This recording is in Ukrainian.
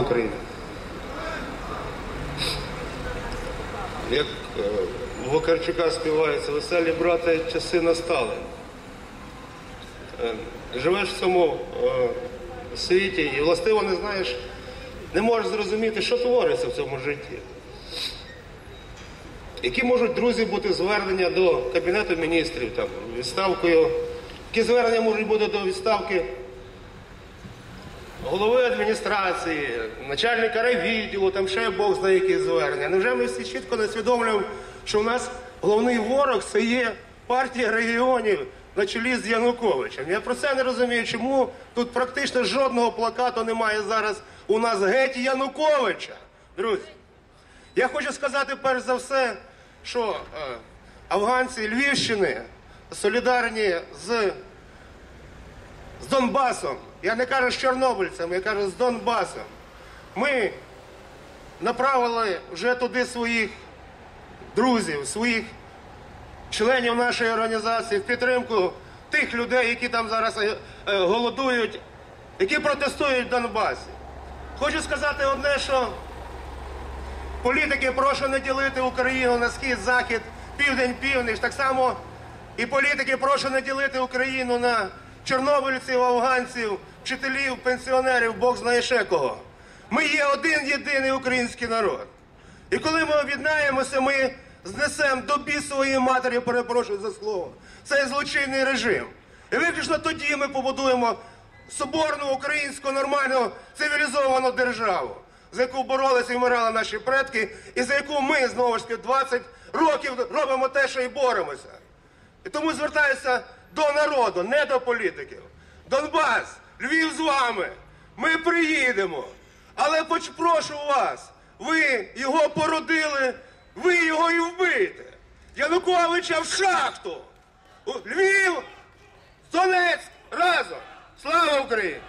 України. Як е, у Вакарчука співається, веселі брати часи настали. Е, Живеш в цьому е, світі і властиво не знаєш, не можеш зрозуміти, що твориться в цьому житті. Які можуть друзі бути звернення до Кабінету міністрів там, відставкою, які звернення можуть бути до відставки голови адміністрації, начальника райвідділу, там ще Бог знає які звернення. Невже ми всі чітко не усвідомлюємо, що в нас головний ворог це є партія регіонів на чолі з Януковичем? Я про це не розумію, чому тут практично жодного плакату немає зараз у нас геть Януковича. Друзі, я хочу сказати перш за все, що е, афганці Львівщини солідарні з з Донбасом. Я не кажу з чорнобильцями, я кажу з Донбасом. Ми направили вже туди своїх друзів, своїх членів нашої організації в підтримку тих людей, які там зараз е, е, голодують, які протестують в Донбасі. Хочу сказати одне, що політики прошу не ділити Україну на схід, захід, південь, північ. Так само і політики прошу не ділити Україну на чорнобильців, афганців, вчителів, пенсіонерів, Бог знає ще кого. Ми є один єдиний український народ. І коли ми об'єднаємося, ми знесемо до бісової матері, перепрошую за слово, цей злочинний режим. І виключно тоді ми побудуємо соборну українську нормальну цивілізовану державу, за яку боролися і вмирали наші предки, і за яку ми знову ж таки 20 років робимо те, що і боремося. І тому звертаюся до народу, не до політиків. Донбас, Львів з вами. Ми приїдемо. Але поч- прошу вас, ви його породили, ви його і вбите. Януковича в шахту. Львів, Донецьк разом. Слава Україні!